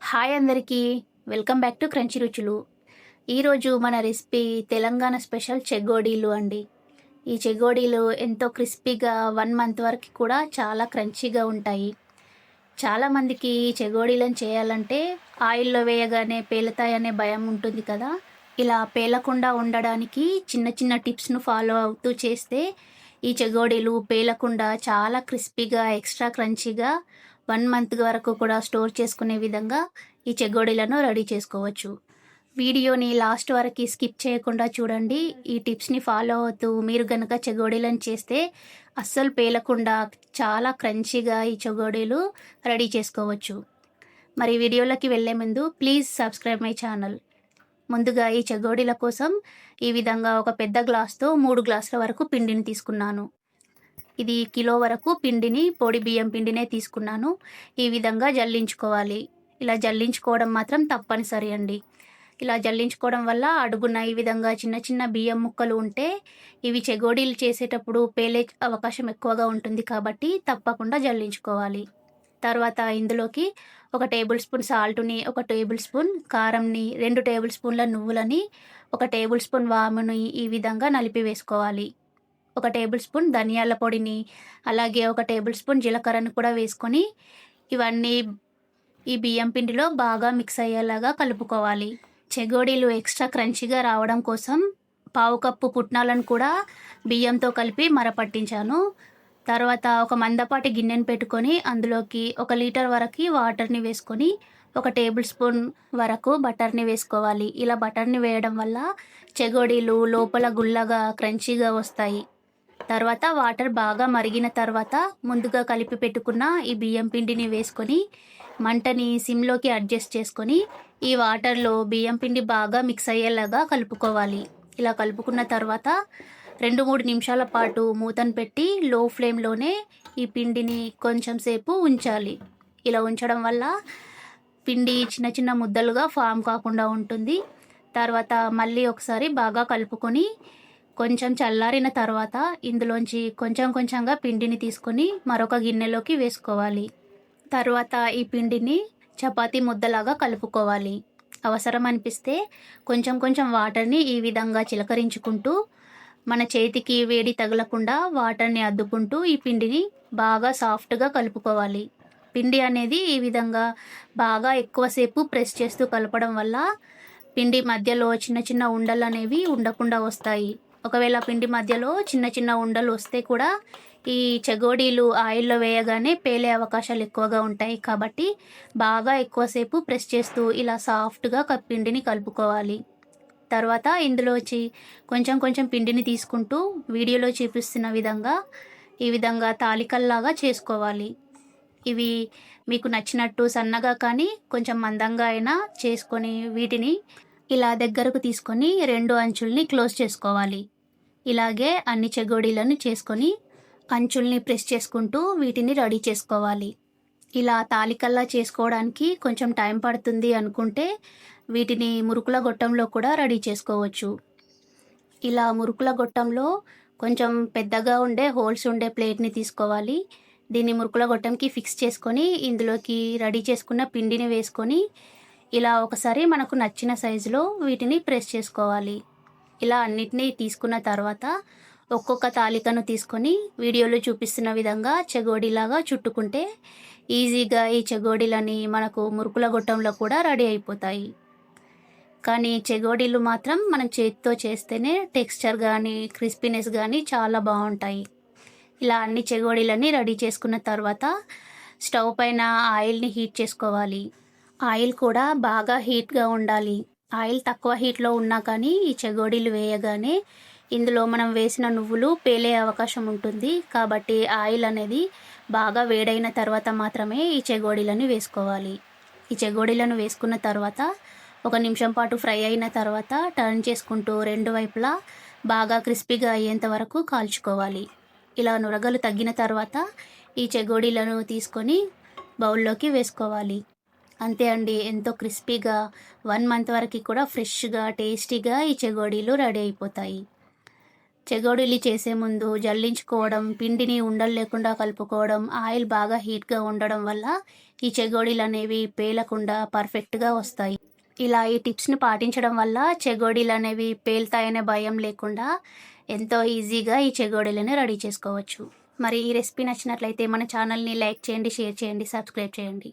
Hi అందరికీ. Welcome back to crunchy రుచులు. ఈరోజు మన రెసిపీ తెలంగాణ స్పెషల్ చెగోడీలు అండి. ఈ చెగోడీలు ఎంతో క్రిస్పీగా వన్ మంత్ వరకు కూడా చాలా క్రంచీగా ఉంటాయి. చాలామందికి ఈ చెగోడీలను చేయాలంటే ఆయిల్లో వేయగానే పేలుతాయనే భయం ఉంటుంది కదా. ఇలా పేలకుండా ఉండడానికి చిన్న చిన్న టిప్స్ను ఫాలో అవుతూ చేస్తే ఈ చెగోడీలు పేలకుండా చాలా క్రిస్పీగా ఎక్స్ట్రా క్రంచీగా వన్ మంత్ వరకు కూడా స్టోర్ చేసుకునే విధంగా ఈ చెగోడీలను రెడీ చేసుకోవచ్చు. వీడియోని లాస్ట్ వరకు స్కిప్ చేయకుండా చూడండి. ఈ టిప్స్ని ఫాలో అవుతూ మీరు గనక చెగోడీలను చేస్తే అస్సలు పేలకుండా చాలా క్రంచీగా ఈ చెగోడీలు రెడీ చేసుకోవచ్చు. మరి వీడియోలోకి వెళ్ళే ముందు ప్లీజ్ సబ్స్క్రైబ్ మై ఛానల్. ముందుగా ఈ చెగోడీల కోసం ఈ విధంగా ఒక పెద్ద గ్లాస్తో మూడు గ్లాసుల వరకు పిండిని తీసుకున్నాను. ఇది కిలో వరకు పిండిని పొడి బియ్యం పిండినే తీసుకున్నాను. ఈ విధంగా జల్లించుకోవాలి. ఇలా జల్లించుకోవడం మాత్రం తప్పనిసరి అండి. ఇలా జల్లించుకోవడం వల్ల అడుగున ఈ విధంగా చిన్న చిన్న బియ్యం ముక్కలు ఉంటే ఇవి చెగోడీలు చేసేటప్పుడు పేలే అవకాశం ఎక్కువగా ఉంటుంది కాబట్టి తప్పకుండా జల్లించుకోవాలి. తర్వాత ఇందులోకి ఒక టేబుల్ స్పూన్ సాల్ట్ని ఒక టేబుల్ స్పూన్ కారంని రెండు టేబుల్ స్పూన్ల నువ్వులని ఒక టేబుల్ స్పూన్ వాముని ఈ విధంగా నలిపి వేసుకోవాలి ఒక టేబుల్ స్పూన్ ధనియాల పొడిని అలాగే ఒక టేబుల్ స్పూన్ జీలకర్రను కూడా వేసుకొని ఇవన్నీ ఈ బియ్యం పిండిలో బాగా మిక్స్ అయ్యేలాగా కలుపుకోవాలి. చెగోడీలు ఎక్స్ట్రా క్రంచీగా రావడం కోసం పావు కప్పు పుట్నాలను కూడా బియ్యంతో కలిపి మరపట్టించాను తర్వాత ఒక మందపాటి గిన్నెను పెట్టుకొని అందులోకి ఒక లీటర్ వరకు వాటర్ని వేసుకొని ఒక టేబుల్ స్పూన్ వరకు బటర్ని వేసుకోవాలి. ఇలా బటర్ని వేయడం వల్ల చెగోడీలు లోపల గుల్లగా క్రంచీగా వస్తాయి. తర్వాత వాటర్ బాగా మరిగిన తర్వాత ముందుగా కలిపి పెట్టుకున్న ఈ బియ్యం పిండిని వేసుకొని మంటని సిమ్లోకి అడ్జస్ట్ చేసుకొని ఈ వాటర్లో బియ్యం పిండి బాగా మిక్స్ అయ్యేలాగా కలుపుకోవాలి. ఇలా కలుపుకున్న తర్వాత రెండు మూడు నిమిషాల పాటు మూతను పెట్టి లో ఫ్లేమ్లోనే ఈ పిండిని కొంచెం సేపు ఉంచాలి. ఇలా ఉంచడం వల్ల పిండి చిన్న చిన్న ముద్దలుగా ఫామ్ కాకుండా ఉంటుంది. తర్వాత మళ్ళీ ఒకసారి బాగా కలుపుకొని కొంచెం చల్లారిన తర్వాత ఇందులోంచి కొంచెం కొంచెంగా పిండిని తీసుకొని మరొక గిన్నెలోకి వేసుకోవాలి. తర్వాత ఈ పిండిని చపాతీ ముద్దలాగా కలుపుకోవాలి. అవసరం అనిపిస్తే కొంచెం కొంచెం వాటర్ని ఈ విధంగా చిలకరించుకుంటూ మన చేతికి వేడి తగలకుండా వాటర్ని అద్దుకుంటూ ఈ పిండిని బాగా సాఫ్ట్గా కలుపుకోవాలి. పిండి అనేది ఈ విధంగా బాగా ఎక్కువసేపు ప్రెస్ చేస్తూ కలపడం వల్ల పిండి మధ్యలో చిన్న చిన్న ఉండలు అనేవి ఉండకుండా వస్తాయి. ఒకవేళ పిండి మధ్యలో చిన్న చిన్న ఉండలు వస్తే కూడా ఈ చెగోడీలు ఆయిల్లో వేయగానే పేలే అవకాశాలు ఎక్కువగా ఉంటాయి. కాబట్టి బాగా ఎక్కువసేపు ప్రెస్ చేస్తూ ఇలా సాఫ్ట్గా పిండిని కలుపుకోవాలి. తర్వాత ఇందులో వచ్చి కొంచెం కొంచెం పిండిని తీసుకుంటూ వీడియోలో చూపిస్తున్న విధంగా ఈ విధంగా తాలికల్లాగా చేసుకోవాలి. ఇవి మీకు నచ్చినట్టు సన్నగా కానీ కొంచెం మందంగా అయినా చేసుకొని వీటిని ఇలా దగ్గరకు తీసుకొని రెండు అంచుల్ని క్లోజ్ చేసుకోవాలి. ఇలాగే అన్ని చెగోడీలను చేసుకొని అంచుల్ని ప్రెస్ చేసుకుంటూ వీటిని రెడీ చేసుకోవాలి. ఇలా తాలికల్లా చేసుకోవడానికి కొంచెం టైం పడుతుంది అనుకుంటే వీటిని మురుకుల గొట్టంలో కూడా రెడీ చేసుకోవచ్చు. ఇలా మురుకుల గొట్టంలో కొంచెం పెద్దగా ఉండే హోల్స్ ఉండే ప్లేట్ని తీసుకోవాలి. దీన్ని మురుకుల గొట్టంకి ఫిక్స్ చేసుకొని ఇందులోకి రెడీ చేసుకున్న పిండిని వేసుకొని ఇలా ఒకసారి మనకు నచ్చిన సైజులో వీటిని ప్రెస్ చేసుకోవాలి. ఇలా అన్నిటినీ తీసుకున్న తర్వాత ఒక్కొక్క తాలికను తీసుకొని వీడియోలో చూపిస్తున్న విధంగా చెగోడీలాగా చుట్టుకుంటే ఈజీగా ఈ చెగోడీలని మనకు మురుకుల గొట్టంలో కూడా రెడీ అయిపోతాయి. కానీ చెగోడీలు మాత్రం మనం చేతితో చేస్తేనే టెక్స్చర్ కానీ క్రిస్పీనెస్ కానీ చాలా బాగుంటాయి. ఇలా అన్ని చెగోడీలని రెడీ చేసుకున్న తర్వాత స్టవ్ పైన ఆయిల్ని హీట్ చేసుకోవాలి. ఆయిల్ కూడా బాగా హీట్గా ఉండాలి. ఆయిల్ తక్కువ హీట్లో ఉన్నా కానీ ఈ చెగోడీలు వేయగానే ఇందులో మనం వేసిన నువ్వులు పేలే అవకాశం ఉంటుంది. కాబట్టి ఆయిల్ అనేది బాగా వేడైన తర్వాత మాత్రమే ఈ చెగోడీలను వేసుకోవాలి. ఈ చెగోడీలను వేసుకున్న తర్వాత ఒక నిమిషం పాటు ఫ్రై అయిన తర్వాత టర్న్ చేసుకుంటూ రెండు వైపులా బాగా క్రిస్పీగా అయ్యేంత వరకు కాల్చుకోవాలి. ఇలా నురగలు తగ్గిన తర్వాత ఈ చెగోడీలను తీసుకొని బౌల్లోకి వేసుకోవాలి. అంతే అండి. ఎంతో క్రిస్పీగా వన్ మంత్ వరకు కూడా ఫ్రెష్గా టేస్టీగా ఈ చెగోడీలు రెడీ అయిపోతాయి. చెగోడీలు చేసే ముందు జల్లించుకోవడం పిండిని ఉండలు లేకుండా కలుపుకోవడం ఆయిల్ బాగా హీట్గా ఉండడం వల్ల ఈ చెగోడీలు అనేవి పేలకుండా పర్ఫెక్ట్గా వస్తాయి. ఇలా ఈ టిప్స్ని పాటించడం వల్ల చెగోడీలు అనేవి పేలుతాయనే భయం లేకుండా ఎంతో ఈజీగా ఈ చెగోడీలని రెడీ చేసుకోవచ్చు. మరి ఈ రెసిపీ నచ్చినట్లయితే మన ఛానల్ని లైక్ చేయండి షేర్ చేయండి సబ్స్క్రైబ్ చేయండి.